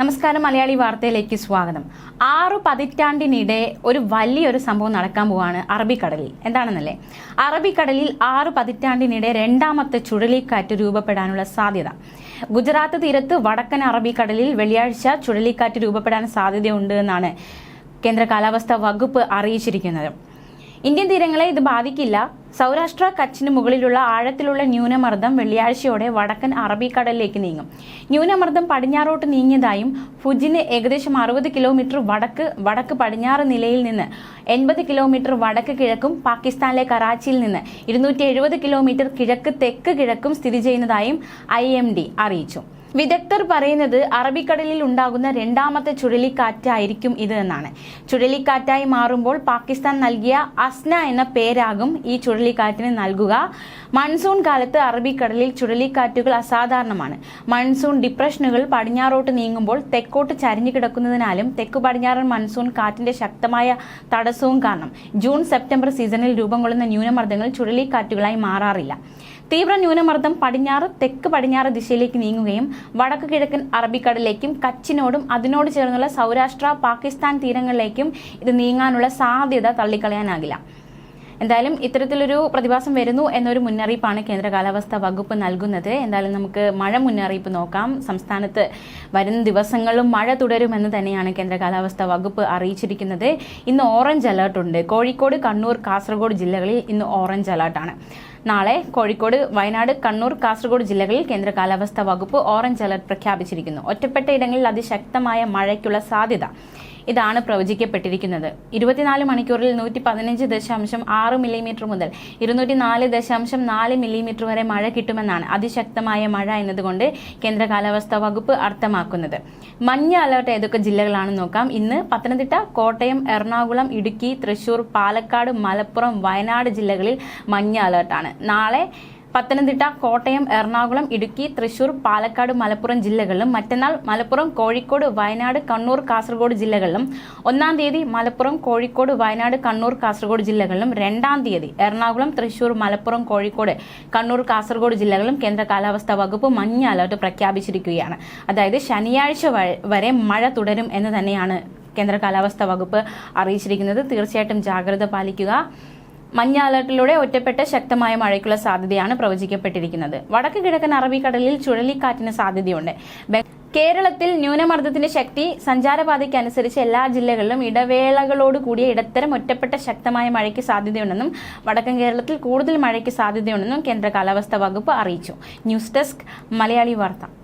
നമസ്കാരം മലയാളി വാർത്തയിലേക്ക് സ്വാഗതം. ആറു പതിറ്റാണ്ടിനിടെ ഒരു വലിയൊരു സംഭവം നടക്കാൻ പോവാണ് അറബിക്കടലിൽ. എന്താണെന്നല്ലേ? അറബിക്കടലിൽ ആറു പതിറ്റാണ്ടിനിടെ രണ്ടാമത്തെ ചുഴലിക്കാറ്റ് രൂപപ്പെടാനുള്ള സാധ്യത. ഗുജറാത്ത് തീരത്ത് വടക്കൻ അറബിക്കടലിൽ വെള്ളിയാഴ്ച ചുഴലിക്കാറ്റ് രൂപപ്പെടാൻ സാധ്യതയുണ്ട് എന്നാണ് കേന്ദ്ര കാലാവസ്ഥാ വകുപ്പ് അറിയിച്ചിരിക്കുന്നത്. ഇന്ത്യൻ തീരങ്ങളെ ഇത് ബാധിക്കില്ല. സൗരാഷ്ട്ര കച്ചിന് മുകളിലുള്ള ആഴത്തിലുള്ള ന്യൂനമർദ്ദം വെള്ളിയാഴ്ചയോടെ വടക്കൻ അറബിക്കടലിലേക്ക് നീങ്ങും. ന്യൂനമർദ്ദം പടിഞ്ഞാറോട്ട് നീങ്ങിയതായും ഫുജിന് ഏകദേശം അറുപത് കിലോമീറ്റർ വടക്ക് വടക്ക് പടിഞ്ഞാറ് നിലയിൽ നിന്ന് എൺപത് കിലോമീറ്റർ വടക്ക് കിഴക്കും പാകിസ്ഥാനിലെ കറാച്ചിയിൽ നിന്ന് ഇരുന്നൂറ്റി കിലോമീറ്റർ കിഴക്ക് തെക്ക് കിഴക്കും സ്ഥിതി ചെയ്യുന്നതായും ഐ അറിയിച്ചു. വിദഗ്ധർ പറയുന്നത് അറബിക്കടലിൽ ഉണ്ടാകുന്ന രണ്ടാമത്തെ ചുഴലിക്കാറ്റായിരിക്കും ഇത് എന്നാണ്. ചുഴലിക്കാറ്റായി മാറുമ്പോൾ പാകിസ്ഥാൻ നൽകിയ അസ്ന എന്ന പേരാകും ഈ ചുഴലിക്കാറ്റിന് നൽകുക. മൺസൂൺ കാലത്ത് അറബിക്കടലിൽ ചുഴലിക്കാറ്റുകൾ അസാധാരണമാണ്. മൺസൂൺ ഡിപ്രഷനുകൾ പടിഞ്ഞാറോട്ട് നീങ്ങുമ്പോൾ തെക്കോട്ട് ചരിഞ്ഞു കിടക്കുന്നതിനാലും തെക്കു പടിഞ്ഞാറൻ മൺസൂൺ കാറ്റിന്റെ ശക്തമായ തടസ്സവും കാരണം. ജൂൺ സെപ്റ്റംബർ സീസണിൽ രൂപം കൊള്ളുന്ന ന്യൂനമർദ്ദങ്ങൾ ചുഴലിക്കാറ്റുകളായി മാറാറില്ല. തീവ്ര ന്യൂനമർദ്ദം പടിഞ്ഞാറ് തെക്ക് പടിഞ്ഞാറ് ദിശയിലേക്ക് നീങ്ങുകയും വടക്ക് കിഴക്കൻ അറബിക്കടലിലേക്കും കച്ചിനോടും അതിനോട് ചേർന്നുള്ള സൗരാഷ്ട്ര പാകിസ്ഥാൻ തീരങ്ങളിലേക്കും ഇത് നീങ്ങാനുള്ള സാധ്യത തള്ളിക്കളയാനാകില്ല. എന്തായാലും ഇത്തരത്തിലൊരു പ്രതിഭാസം വരുന്നു എന്നൊരു മുന്നറിയിപ്പാണ് കേന്ദ്ര കാലാവസ്ഥാ വകുപ്പ് നൽകുന്നത്. എന്തായാലും നമുക്ക് മഴ മുന്നറിയിപ്പ് നോക്കാം. സംസ്ഥാനത്ത് വരുന്ന ദിവസങ്ങളിലും മഴ തുടരുമെന്ന് തന്നെയാണ് കേന്ദ്ര കാലാവസ്ഥാ വകുപ്പ് അറിയിച്ചിരിക്കുന്നത്. ഇന്ന് ഓറഞ്ച് അലേർട്ടുണ്ട്. കോഴിക്കോട് കണ്ണൂർ കാസർഗോഡ് ജില്ലകളിൽ ഇന്ന് ഓറഞ്ച് അലേർട്ടാണ്. നാളെ കോഴിക്കോട് വയനാട് കണ്ണൂർ കാസർഗോഡ് ജില്ലകളിൽ കേന്ദ്ര കാലാവസ്ഥാ വകുപ്പ് ഓറഞ്ച് അലർട്ട് പ്രഖ്യാപിച്ചിരിക്കുന്നു. ഒറ്റപ്പെട്ട ഇടങ്ങളിൽ അതിശക്തമായ മഴയ്ക്കുള്ള സാധ്യത ഇതാണ് പ്രവചിക്കപ്പെട്ടിരിക്കുന്നത്. ഇരുപത്തിനാല് മണിക്കൂറിൽ നൂറ്റി പതിനഞ്ച് ദശാംശം ആറ് മില്ലിമീറ്റർ മുതൽ ഇരുന്നൂറ്റി നാല് ദശാംശം നാല് മില്ലിമീറ്റർ വരെ മഴ കിട്ടുമെന്നാണ് അതിശക്തമായ മഴ എന്നതുകൊണ്ട് കേന്ദ്ര കാലാവസ്ഥാ വകുപ്പ് അർത്ഥമാക്കുന്നത്. മഞ്ഞ അലർട്ട് ഏതൊക്കെ ജില്ലകളാണെന്ന് നോക്കാം. ഇന്ന് പത്തനംതിട്ട കോട്ടയം എറണാകുളം ഇടുക്കി തൃശൂർ പാലക്കാട് മലപ്പുറം വയനാട് ജില്ലകളിൽ മഞ്ഞ അലർട്ടാണ്. നാളെ പത്തനംതിട്ട കോട്ടയം എറണാകുളം ഇടുക്കി തൃശൂർ പാലക്കാട് മലപ്പുറം ജില്ലകളിലും മറ്റന്നാൾ മലപ്പുറം കോഴിക്കോട് വയനാട് കണ്ണൂർ കാസർഗോഡ് ജില്ലകളിലും ഒന്നാം തീയതി മലപ്പുറം കോഴിക്കോട് വയനാട് കണ്ണൂർ കാസർഗോഡ് ജില്ലകളിലും രണ്ടാം തീയതി എറണാകുളം തൃശൂർ മലപ്പുറം കോഴിക്കോട് കണ്ണൂർ കാസർഗോഡ് ജില്ലകളിലും കേന്ദ്ര കാലാവസ്ഥാ വകുപ്പ് മഞ്ഞ അലർട്ട് പ്രഖ്യാപിച്ചിരിക്കുകയാണ്. അതായത് ശനിയാഴ്ച വരെ മഴ തുടരും എന്ന് തന്നെയാണ് കേന്ദ്ര കാലാവസ്ഥാ വകുപ്പ് അറിയിച്ചിരിക്കുന്നത്. തീർച്ചയായിട്ടും ജാഗ്രത പാലിക്കുക. മഞ്ഞ അലർട്ടിലൂടെ ഒറ്റപ്പെട്ട ശക്തമായ മഴയ്ക്കുള്ള സാധ്യതയാണ് പ്രവചിക്കപ്പെട്ടിരിക്കുന്നത്. വടക്ക് കിഴക്കൻ അറബിക്കടലിൽ ചുഴലിക്കാറ്റിന് സാധ്യതയുണ്ട്. കേരളത്തിൽ ന്യൂനമർദ്ദത്തിന്റെ ശക്തി സഞ്ചാരപാതയ്ക്കനുസരിച്ച് എല്ലാ ജില്ലകളിലും ഇടവേളകളോട് കൂടിയ ഇടത്തരം ഒറ്റപ്പെട്ട ശക്തമായ മഴയ്ക്ക് സാധ്യതയുണ്ടെന്നും വടക്കൻ കേരളത്തിൽ കൂടുതൽ മഴയ്ക്ക് സാധ്യതയുണ്ടെന്നും കേന്ദ്ര കാലാവസ്ഥാ വകുപ്പ് അറിയിച്ചു. ന്യൂസ് ഡെസ്ക് മലയാളി വാർത്ത.